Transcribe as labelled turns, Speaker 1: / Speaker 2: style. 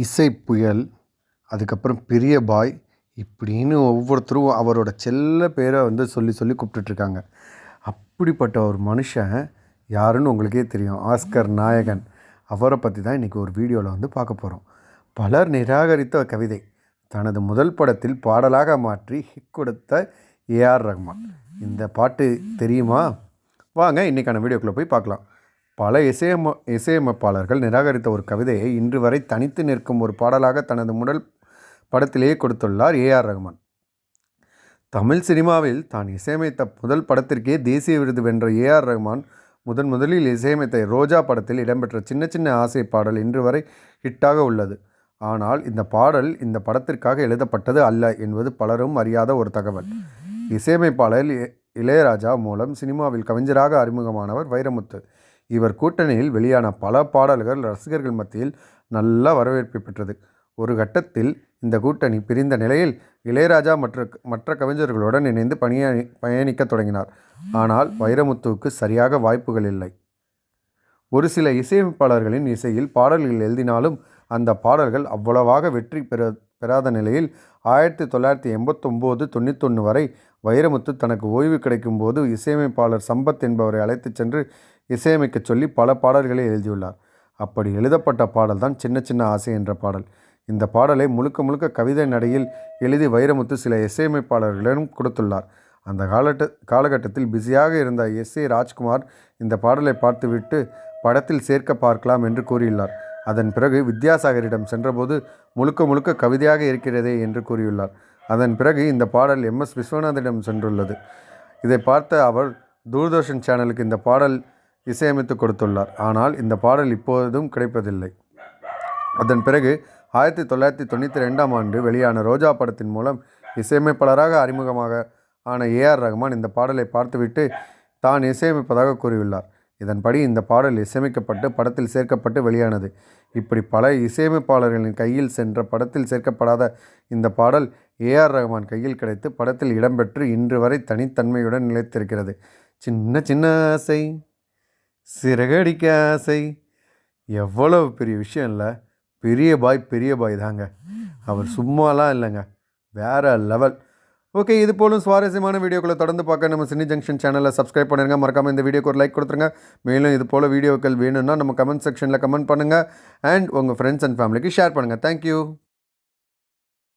Speaker 1: இசை புயல் அதுக்கப்புறம் பெரிய பாய் இப்படின்னு ஒவ்வொருத்தரும் அவரோட செல்ல பேரை வந்து சொல்லி சொல்லி கூப்பிட்டுட்ருக்காங்க. அப்படிப்பட்ட ஒரு மனுஷன் யாருன்னு உங்களுக்கே தெரியும். ஆஸ்கர் நாயகன். அவரை பற்றி தான் இன்றைக்கி ஒரு வீடியோவில் வந்து பார்க்க போகிறோம் பலர் நிராகரித்த கவிதை. தனது முதல் படத்தில் பாடலாக மாற்றி ஹிக் கொடுத்த ஏஆர் ரஹ்மான் இந்த பாட்டு தெரியுமா? வாங்க இன்றைக்கான வீடியோக்குள்ளே போய் பார்க்கலாம். பல இசையம இசையமைப்பாளர்கள் நிராகரித்த ஒரு கவிதையை இன்று வரை தனித்து நிற்கும் ஒரு பாடலாக தனது முதல் படத்திலேயே கொடுத்துள்ளார் ஏஆர் ரஹ்மான் தமிழ் சினிமாவில் தான் இசையமைத்த முதல் படத்திற்கே தேசிய விருது வென்ற ஏஆர் ரஹ்மான் முதன் முதலில் இசையமைத்த ரோஜா படத்தில் இடம்பெற்ற சின்ன சின்ன ஆசை பாடல் இன்று வரை ஹிட்டாக உள்ளது. ஆனால் இந்த பாடல் இந்த படத்திற்காக எழுதப்பட்டது அல்ல என்பது பலரும் அறியாத ஒரு தகவல். இசையமைப்பாளர் இளையராஜா மூலம் சினிமாவில் கவிஞராக அறிமுகமானவர் வைரமுத்து. இவர் கூட்டணியில் வெளியான பல பாடல்கள் ரசிகர்கள் மத்தியில் நல்ல வரவேற்பை பெற்றது. ஒரு கட்டத்தில் இந்த கூட்டணி பிரிந்த நிலையில் இளையராஜா மற்ற மற்ற கவிஞர்களுடன் இணைந்து பணிய பயணிக்க தொடங்கினார். ஆனால் வைரமுத்துவுக்கு சரியாக வாய்ப்புகள் இல்லை. ஒரு சில இசையமைப்பாளர்களின் இசையில் பாடல்கள் எழுதினாலும் அந்த பாடல்கள் அவ்வளவாக வெற்றி பெற பெறாத நிலையில் ஆயிரத்தி தொள்ளாயிரத்தி எண்பத்தொம்போது தொண்ணூத்தொன்று வரை வைரமுத்து தனக்கு ஓய்வு கிடைக்கும் போது இசையமைப்பாளர் சம்பத் என்பவரை அழைத்துச் சென்று இசையமைக்க சொல்லி பல பாடல்களை எழுதியுள்ளார். அப்படி எழுதப்பட்ட பாடல் தான் சின்ன சின்ன ஆசை என்ற பாடல். இந்த பாடலை முழுக்க முழுக்க கவிதை நடையில் எழுதி வைரமுத்து சில இசையமைப்பாளர்களிடம் கொடுத்துள்ளார். அந்த காலட்ட காலகட்டத்தில் பிஸியாக இருந்த எஸ் ஏ ராஜ்குமார் இந்த பாடலை பார்த்துவிட்டு படத்தில் சேர்க்க பார்க்கலாம் என்று கூறியுள்ளார். அதன் பிறகு வித்யாசாகரிடம் சென்றபோது முழுக்க முழுக்க கவிதையாக இருக்கிறதே என்று கூறியுள்ளார். அதன் பிறகு இந்த பாடல் எம் எஸ் விஸ்வநாதனிடம் சென்றுள்ளது. இதை பார்த்த அவர் தூர்தர்ஷன் சேனலுக்கு இந்த பாடல் இசையமைத்து கொடுத்துள்ளார். ஆனால் இந்த பாடல் இப்போதும் கிடைப்பதில்லை. அதன் பிறகு ஆயிரத்தி தொள்ளாயிரத்தி தொண்ணூற்றி ரெண்டாம் ஆண்டு வெளியான ரோஜா படத்தின் மூலம் இசையமைப்பாளராக அறிமுகமாக ஆன ஏஆர் ரஹ்மான் இந்த பாடலை பார்த்துவிட்டு தான் இசையமைப்பதாக கூறியுள்ளார். இதன்படி இந்த பாடல் இசையமைக்கப்பட்டு படத்தில் சேர்க்கப்பட்டு வெளியானது. இப்படி பல இசையமைப்பாளர்களின் கையில் சென்ற படத்தில் சேர்க்கப்படாத இந்த பாடல் ஏஆர் ரஹ்மான் கையில் கிடைத்து படத்தில் இடம்பெற்று இன்று வரை தனித்தன்மையுடன் நிலைத்திருக்கிறது. சின்ன சின்ன ஆசை சிறகடிக்க ஆசை. எவ்வளவு பெரிய விஷயம் இல்லை. பெரிய பாய் பெரிய பாய் தாங்க. அவர் சும்மாலாம் இல்லைங்க. வேற லெவல். ஓகே இது போலும் சுவாரஸ்யமான வீடியோக்களை தொடர்ந்து பார்க்க நம்ம சினி ஜங்ஷன் சேனலை சப்ஸ்கிரைப் பண்ணிருங்க. மறக்காமல் இந்த வீடியோக்கு ஒரு லைக் கொடுத்துருங்க. மேலும் இது போல் வீடியோக்கள் வேணும்னா நம்ம கமெண்ட் செக்ஷனில் கமெண்ட் பண்ணுங்கள் அண்ட் உங்கள் ஃப்ரெண்ட்ஸ் அண்ட் ஃபேமிலிக்கு ஷேர் பண்ணுங்கள் தேங்க்யூ